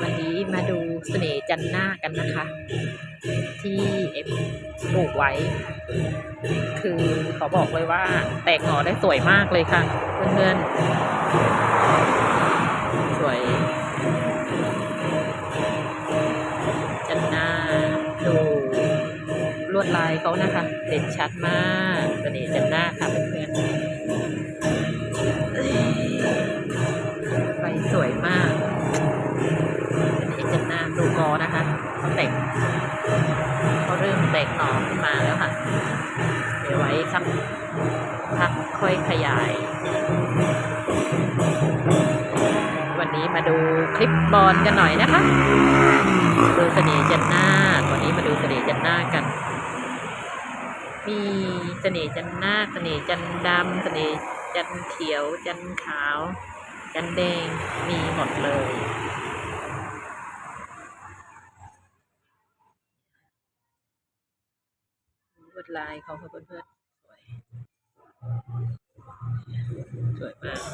วันนี้มาดูเสน่ห์จันหน้ากันนะคะ ที่เอฟปลูกไว้ คือขาบอกเลยว่าแตกหน่อได้สวยมากเลยค่ะ เพื่อนๆ สวย จันหน้าดูลวดลายเขานะคะ เด่นชัดมากเสน่ห์จันหน้าค่ะ นะคะเขาแตกเขาเริ่มแตกหน่อขึ้นมาแล้วค่ะ เดี๋ยวไว้สักพักค่อยขยาย วันนี้มาดูคลิปบอลกันหน่อยนะคะ ดูเสน่ห์จันนาวันนี้มาดูเสน่ห์จันนากัน มีเสน่ห์จันนาเสน่ห์จันดำเสน่ห์จันเขียว จันขาว จันแดงมีหมดเลย วดลายเขาค่ะเพื่อนๆสวยสวยมาก